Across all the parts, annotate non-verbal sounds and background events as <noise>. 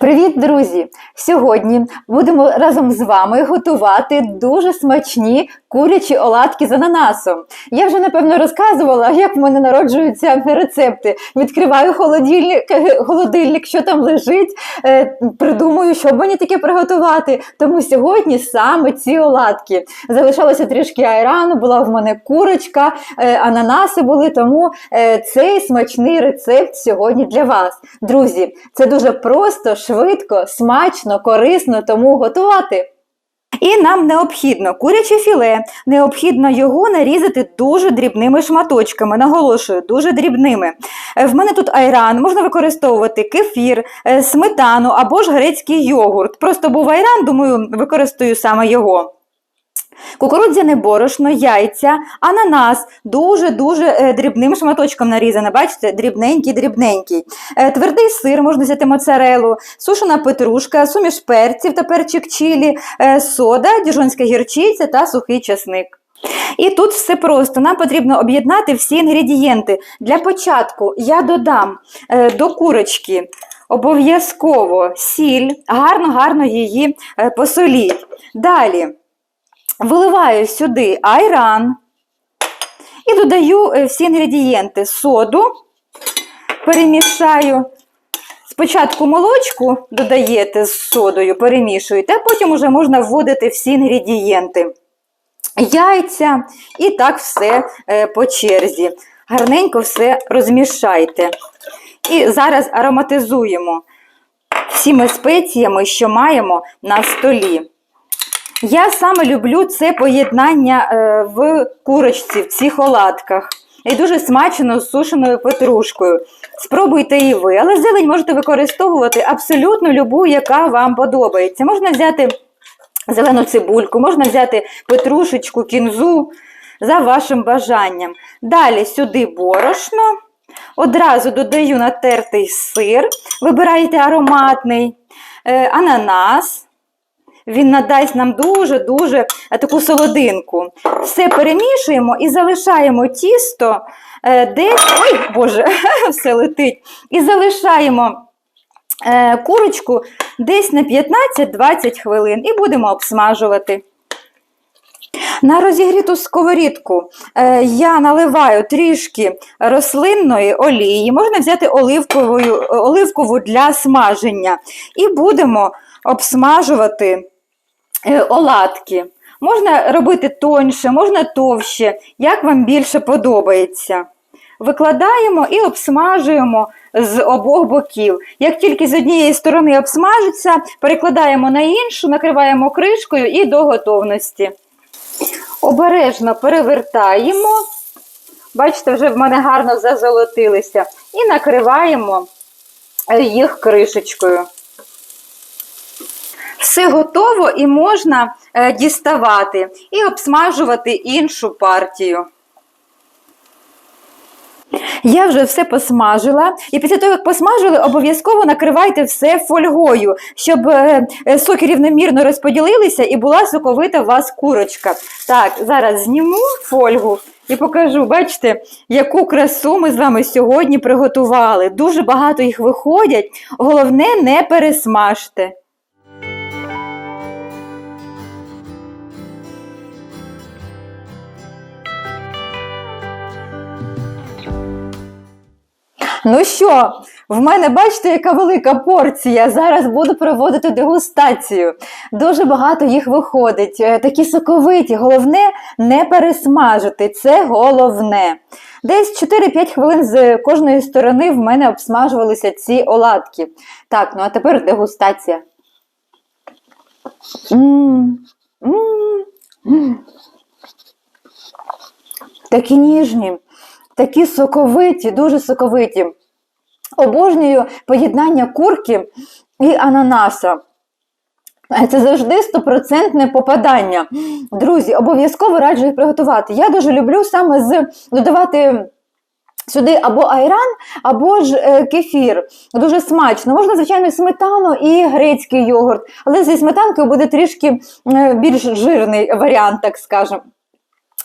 Привіт, друзі! Сьогодні будемо разом з вами готувати дуже смачні курячі оладки з ананасом. Я вже напевно розказувала, як в мене народжуються рецепти. Відкриваю холодильник, е, холодильник, що там лежить, е, придумую, що мені таке приготувати. Тому сьогодні саме ці оладки. Залишалося трішки айрану, була в мене курочка, е, ананаси були, тому цей смачний рецепт сьогодні для вас. Друзі, це дуже просто, швидко, смачно, корисно, тому готувати. І нам необхідно куряче філе, необхідно його нарізати дуже дрібними шматочками. Наголошую, дуже дрібними. Е, В мене тут айран, можна використовувати кефір, е, сметану або ж грецький йогурт. Просто був айран, думаю, використаю саме його. Кукурудзяне борошно, яйця, ананас дуже-дуже е, дрібним шматочком нарізане. Бачите, дрібненький-дрібненький. Е, Твердий сир, можна взяти моцарелу, сушена петрушка, суміш перців та перчик чилі, е, сода, діжонська гірчиця та сухий часник. І тут все просто. Нам потрібно об'єднати всі інгредієнти. Для початку я додам до курочки обов'язково сіль, гарно-гарно її посоліть. Далі виливаю сюди айран і додаю е, всі інгредієнти соду, перемішаю. Спочатку молочку додаєте з содою, перемішуєте, а потім вже можна вводити всі інгредієнти. Яйця і так все е, по черзі. Гарненько все розмішайте. І зараз ароматизуємо всіми спеціями, що маємо на столі. Я саме люблю це поєднання е, в курочці, в цих оладках. І дуже смачно з сушеною петрушкою. Спробуйте і ви, але зелень можете використовувати абсолютно любу, яка вам подобається. Можна взяти зелену цибульку, можна взяти петрушечку, кінзу за вашим бажанням. Далі сюди борошно. Одразу додаю натертий сир, вибираєте ароматний, е, ананас. Він надасть нам дуже-дуже таку солодинку. Все перемішуємо і залишаємо тісто е, десь. Ой, Боже, <laughs> все летить. І залишаємо е, курочку десь на 15-20 хвилин і будемо обсмажувати. На розігріту сковорідку е, я наливаю трішки рослинної олії, можна взяти оливковою, оливкову для смаження. І будемо обсмажувати е, оладки. Можна робити тоньше, можна товще, як вам більше подобається. Викладаємо і обсмажуємо з обох боків. Як тільки з однієї сторони обсмажиться, перекладаємо на іншу, накриваємо кришкою і до готовності. Обережно перевертаємо. Бачите, вже в мене гарно зазолотилися. І накриваємо їх кришечкою. Все готово і можна е, діставати і обсмажувати іншу партію. Я вже все посмажила, і після того, як посмажили, обов'язково накривайте все фольгою, щоб е, е, соки рівномірно розподілилися і була соковита у вас курочка. Так, зараз зніму фольгу і покажу, бачите, яку красу ми з вами сьогодні приготували. Дуже багато їх виходять. Головне, не пересмажте. Ну що, в мене бачите, яка велика порція. Зараз буду проводити дегустацію. Дуже багато їх виходить, е, такі соковиті. Головне не пересмажити. Це головне. Десь 4-5 хвилин з кожної сторони в мене обсмажувалися ці оладки. Так, ну а тепер дегустація. М, м, м. Такі ніжні, такі соковиті, дуже соковиті. Обожнюю поєднання курки і ананаса. Це завжди стопроцентне попадання. Друзі, обов'язково раджу їх приготувати. Я дуже люблю саме з додавати сюди або айран, або ж е, кефір. Дуже смачно. Можна, звичайно, сметану і грецький йогурт, але зі сметанкою буде трішки е, більш жирний варіант, так скажемо.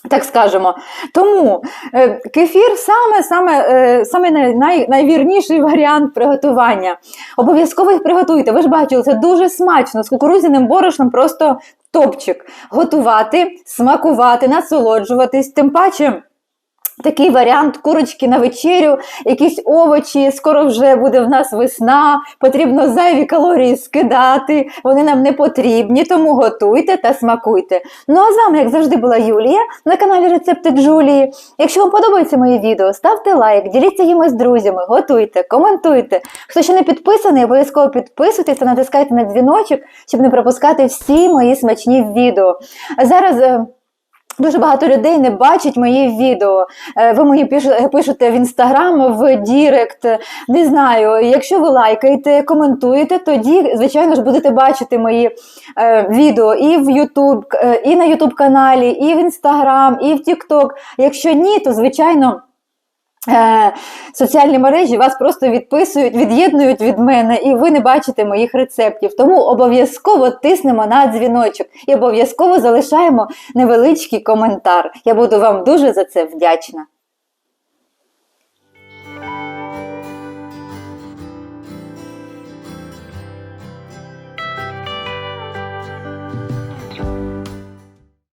Так скажемо. Тому е, кефір саме, саме, е, саме най, най, найвірніший варіант приготування. Обов'язково їх приготуйте. Ви ж бачили, це дуже смачно. З кукурудзяним борошном просто топчик. Готувати, смакувати, насолоджуватись. Тим паче. Такий варіант курочки на вечерю, якісь овочі, скоро вже буде в нас весна, потрібно зайві калорії скидати, вони нам не потрібні, тому готуйте та смакуйте. Ну а з вами, як завжди, була Юлія на каналі Рецепти Джулії. Якщо вам подобається моє відео, ставте лайк, діліться їм з друзями, готуйте, коментуйте. Хто ще не підписаний, обов'язково підписуйтесь та натискайте на дзвіночок, щоб не пропускати всі мої смачні відео. Зараз. Дуже багато людей не бачать мої відео. Е, Ви мені пиш- пишете в інстаграм, в Дірект. Не знаю. Якщо ви лайкаєте, коментуєте, тоді, звичайно ж, будете бачити мої е, відео і в Ютуб, е, і на Ютуб каналі, і в Інстаграм, і в Тікток. Якщо ні, то звичайно. Е, соціальні мережі вас просто відписують, від'єднують від мене, і ви не бачите моїх рецептів. Тому обов'язково тиснемо на дзвіночок і обов'язково залишаємо невеличкий коментар. Я буду вам дуже за це вдячна.